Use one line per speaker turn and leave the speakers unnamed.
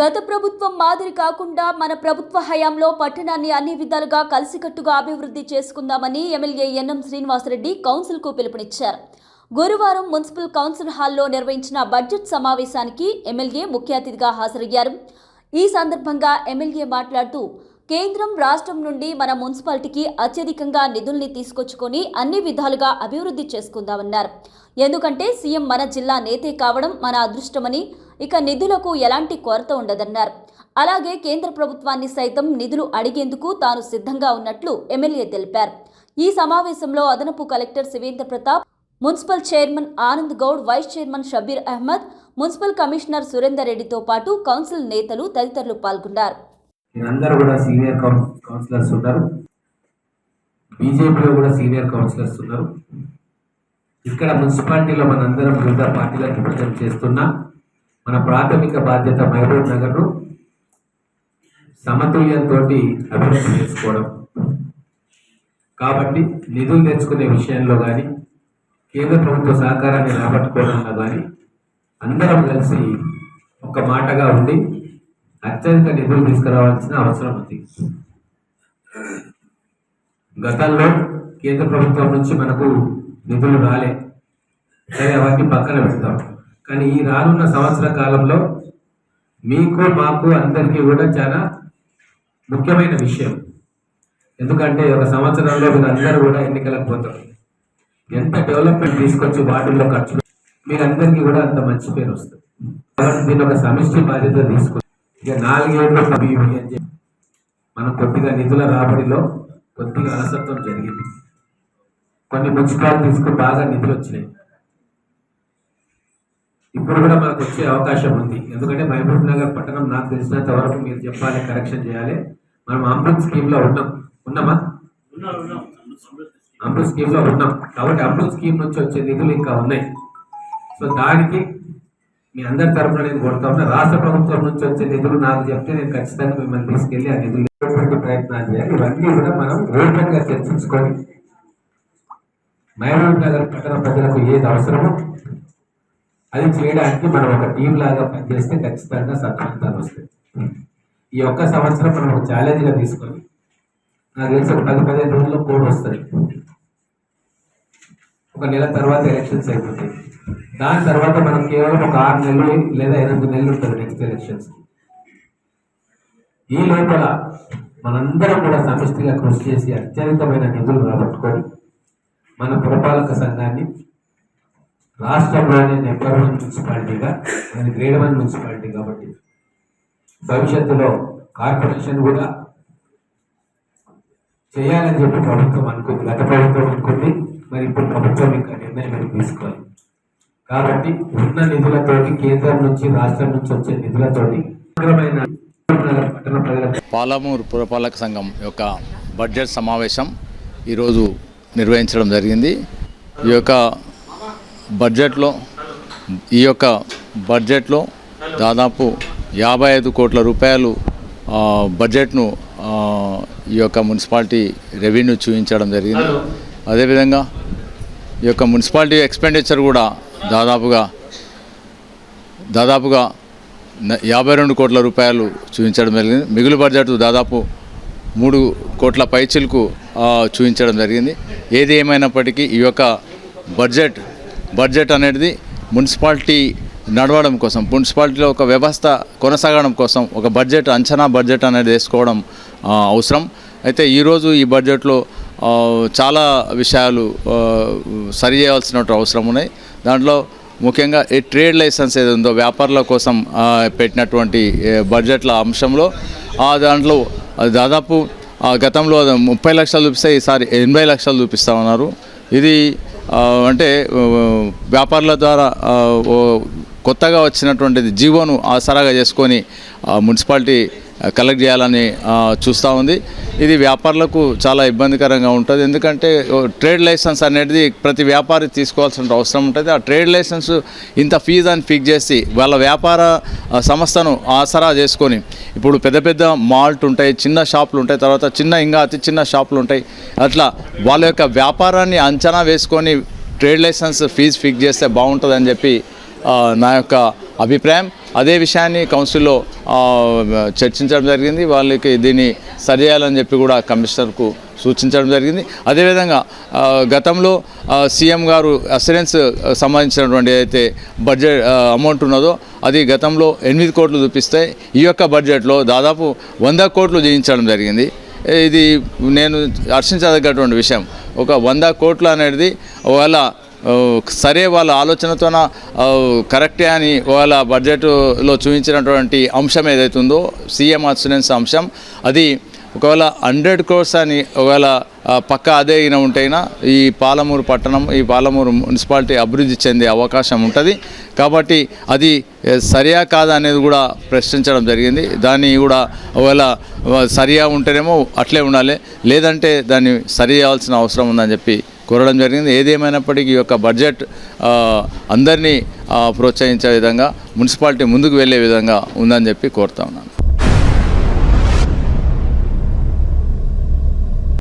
గత ప్రభుత్వం మాదిరి కాకుండా మన ప్రభుత్వ హయాంలో పట్టణాన్ని అన్ని విధాలుగా కలిసికట్టుగా అభివృద్ధి చేసుకుందామని ఎమ్మెల్యే ఎన్ఎం శ్రీనివాసరెడ్డి కౌన్సిల్కు పిలుపునిచ్చారు. గురువారం మున్సిపల్ కౌన్సిల్ హాల్లో నిర్వహించిన బడ్జెట్ సమావేశానికి ఎమ్మెల్యే ముఖ్య అతిథిగా హాజరయ్యారు. ఈ సందర్భంగా ఎమ్మెల్యే మాట్లాడుతూ కేంద్రం రాష్ట్రం నుండి మన మున్సిపాలిటీకి అత్యధికంగా నిధుల్ని తీసుకొచ్చుకొని అన్ని విధాలుగా అభివృద్ధి చేసుకుందామన్నారు. ఎందుకంటే సీఎం మన జిల్లా నేతే కావడం మన అదృష్టమని ఇక నిధులకు ఎలాంటి కొరత ఉండదన్నారు. అలాగే కేంద్ర ప్రభుత్వాన్ని సైతం నిధులు అడిగేందుకు తాను సిద్ధంగా ఉన్నట్లు ఎమ్మెల్యే తెలిపారు. ఈ సమావేశంలో అదనపు collector Shivendra Pratap municipal chairman Anand Goud vice chairman Shabbir Ahmed municipal commissioner Surender రెడ్డితో పాటు కౌన్సిల్ నేతలు తదితరులు పాల్గొన్నారు.
వీరందరూ కూడా సీనియర్ కౌన్- కౌన్సిలర్స్ ఉన్నారు. బీజేపీలో కూడా సీనియర్ కౌన్సిలర్స్ ఉన్నారు. ఇక్కడ మున్సిపాలిటీలో మనందరం వివిధ పార్టీలకు ప్రజలు చేస్తున్నా మన ప్రాథమిక బాధ్యత మహబూబ్ నగర్ను సమతుల్యంతో అభివృద్ధి చేసుకోవడం. కాబట్టి నిధులు తెచ్చుకునే విషయంలో కానీ కేంద్ర ప్రభుత్వ సహకారాన్ని రాబట్టుకోవడంలో కానీ అందరం కలిసి ఒక మాటగా ఉండి అత్యధిక నిధులు తీసుకురావాల్సిన అవసరం ఉంది. గతంలో కేంద్ర ప్రభుత్వం నుంచి మనకు నిధులు రాలే. సరే అవన్నీ పక్కన పెడతాం. కానీ ఈ రానున్న సంవత్సర కాలంలో మీకు మాకు అందరికీ కూడా చాలా ముఖ్యమైన విషయం. ఎందుకంటే ఒక సంవత్సరంలో మీరు అందరూ కూడా ఎన్నికలకు పోతారు. ఎంత డెవలప్మెంట్ తీసుకొచ్చి వాటిల్లో ఖర్చు మీరందరికీ కూడా అంత మంచి పేరు వస్తుంది. కాబట్టి ఒక సమిష్టి బాధ్యత తీసుకొచ్చి ఇక నాలుగేళ్ళు ఇవి అని చెప్పి మనం కొద్దిగా నిధుల రాబడిలో కొద్దిగా అలసత్వం జరిగింది. కొన్ని మున్సిపాలిటీస్కు బాగా నిధులు వచ్చినాయి. ఇప్పుడు కూడా మనకు వచ్చే అవకాశం ఉంది. ఎందుకంటే మహబూబ్ నగర్ పట్టణం నాకు తెలిసినంత వరకు మీరు చెప్పాలి కరెక్షన్ చేయాలి. మనం అమృత్ స్కీమ్లో ఉన్నాం. ఉన్నామా? అమృత్ స్కీమ్లో ఉన్నాం. కాబట్టి అమృత్ స్కీమ్ నుంచి వచ్చే నిధులు ఇంకా ఉన్నాయి. సో దానికి మీ అందరి తరఫున నేను కోరుతా ఉన్నా రాష్ట్ర ప్రభుత్వం నుంచి వచ్చే నిధులు నాకు చెప్తే నేను ఖచ్చితంగా మిమ్మల్ని తీసుకెళ్ళి ఆ నిధులు ఇవ్వడానికి ప్రయత్నాలు చేయాలి. ఇవన్నీ కూడా మనం ఓపెన్ చర్చించుకొని మహబూబ్ నగర్ పట్టణ ప్రజలకు ఏది అవసరమో అది చేయడానికి మనం ఒక టీం లాగా పనిచేస్తే ఖచ్చితంగా సత్ఫలితాలు వస్తాయి. ఈ ఒక్క సంవత్సరం మనం ఒక ఛాలెంజ్గా తీసుకొని నాకు తెలిసి ఒక పది పదిహేను రోజుల్లో కోడ్ వస్తుంది. ఒక నెల తర్వాత ఎలక్షన్స్ అయిపోతాయి. దాని తర్వాత మనం కేవలం ఒక ఆరు నెలలు లేదా ఎనిమిది నెలలు ఉంటుంది నెక్స్ట్ ఎలక్షన్స్ ఈ లోపల మనందరం కూడా సమిష్టిగా కృషి చేసి అత్యధికమైన నిధులు రాబట్టుకొని మన పురపాలక సంఘాన్ని రాష్ట్రంలోనే నెంబర్ వన్ మున్సిపాలిటీగా అది గ్రేడ్ వన్ మున్సిపాలిటీ కాబట్టి భవిష్యత్తులో కార్పొరేషన్ కూడా చేయాలని చెప్పి ప్రభుత్వం అనుకుంది. గత ప్రభుత్వం అనుకుంది. మరి ఇప్పుడు ప్రభుత్వం ఇంకా నిర్ణయం తీసుకోవాలి కాబట్టి ఉన్న నిధులతోటి కేంద్రం నుంచి రాష్ట్రం నుంచి వచ్చే నిధులతోటి
పాలమూరు పురపాలక సంఘం యొక్క బడ్జెట్ సమావేశం ఈరోజు నిర్వహించడం జరిగింది. ఈ యొక్క బడ్జెట్లో ఈ యొక్క బడ్జెట్లో దాదాపు యాభై ఐదు కోట్ల రూపాయలు బడ్జెట్ను ఈ యొక్క మున్సిపాలిటీ రెవెన్యూ చూపించడం జరిగింది. అదేవిధంగా ఈ యొక్క మున్సిపాలిటీ ఎక్స్పెండిచర్ కూడా దాదాపుగా దాదాపుగా యాభై రెండు కోట్ల రూపాయలు చూపించడం జరిగింది. మిగులు బడ్జెట్ దాదాపు మూడు కోట్ల పైచిలకు చూపించడం జరిగింది. ఏది ఏమైనప్పటికీ ఈ యొక్క బడ్జెట్ బడ్జెట్ అనేది మున్సిపాలిటీ నడవడం కోసం మున్సిపాలిటీలో ఒక వ్యవస్థ కొనసాగడం కోసం ఒక బడ్జెట్ అంచనా బడ్జెట్ అనేది వేసుకోవడం అవసరం. అయితే ఈరోజు ఈ బడ్జెట్లో చాలా విషయాలు సరి చేయాల్సిన అవసరం ఉన్నాయి. దాంట్లో ముఖ్యంగా ఈ ట్రేడ్ లైసెన్స్ ఏది ఉందో వ్యాపారుల కోసం పెట్టినటువంటి బడ్జెట్ల అంశంలో ఆ దాంట్లో దాదాపు ఆ, గతంలో ముప్పై లక్షలు చూపిస్తే ఈసారి ఎనభై లక్షలు చూపిస్తామన్నారు ఇది అంటే వ్యాపారుల ద్వారా కొత్తగా వచ్చినటువంటిది జీవోను ఆసరాగా చేసుకొని మున్సిపాలిటీ కలెక్ట్ చేయాలని చూస్తూ ఉంది. ఇది వ్యాపారులకు చాలా ఇబ్బందికరంగా ఉంటుంది. ఎందుకంటే ఓ, ట్రేడ్ లైసెన్స్ అనేది ప్రతి వ్యాపారి తీసుకోవాల్సిన అవసరం ఉంటుంది. ఆ ట్రేడ్ లైసెన్స్ ఇంత ఫీజు అని ఫిక్స్ చేసి వాళ్ళ వ్యాపార సంస్థను ఆసరా చేసుకొని ఇప్పుడు పెద్ద పెద్ద మాల్ట్ ఉంటాయి చిన్న షాపులు ఉంటాయి తర్వాత చిన్న ఇంకా అతి చిన్న షాపులు ఉంటాయి. అట్లా వాళ్ళ యొక్క వ్యాపారాన్ని అంచనా వేసుకొని ట్రేడ్ లైసెన్స్ ఫీజు ఫిక్స్ చేస్తే బాగుంటుందని చెప్పి నా యొక్క అభిప్రాయం. అదే విషయాన్ని కౌన్సిల్లో చర్చించడం జరిగింది. వాళ్ళకి దీన్ని సరిచేయాలని చెప్పి కూడా కమిషనర్కు సూచించడం జరిగింది. అదేవిధంగా గతంలో సీఎం గారు అసరెన్స్ సంబంధించినటువంటి అయితే బడ్జెట్ అమౌంట్ ఉన్నదో అది గతంలో ఎనిమిది కోట్లు చూపిస్తే ఈ యొక్క బడ్జెట్లో దాదాపు వంద కోట్లు జయించడం జరిగింది. ఇది నేను హర్షించదగ్గటువంటి విషయం. ఒక వంద కోట్లు అనేది ఒకవేళ సరే వాళ్ళ ఆలోచనతోన? కరెక్టే అని వాళ్ళ బడ్జెట్లో చూపించినటువంటి అంశం ఏదైతే ఉందో సీఎం అసూరెన్స్ అంశం అది ఒకవేళ హండ్రెడ్ క్రోర్స్ అని ఒకవేళ పక్క అదే అయినా ఉంటేనా ఈ పాలమూరు పట్టణం ఈ పాలమూరు మున్సిపాలిటీ అభివృద్ధి చెందే అవకాశం ఉంటుంది. కాబట్టి అది సరియా కాదా అనేది కూడా ప్రశ్నించడం జరిగింది. దాన్ని కూడా ఒకవేళ సరియా ఉంటేనేమో అట్లే ఉండాలి. లేదంటే దాన్ని సరి చేయాల్సిన అవసరం ఉందని చెప్పి కోరడం జరిగింది. ఏదేమైనప్పటికీ ఈ యొక్క బడ్జెట్ అందరినీ ప్రోత్సహించే విధంగా మున్సిపాలిటీ ముందుకు వెళ్ళే విధంగా ఉందని చెప్పి కోరుతా ఉన్నాను.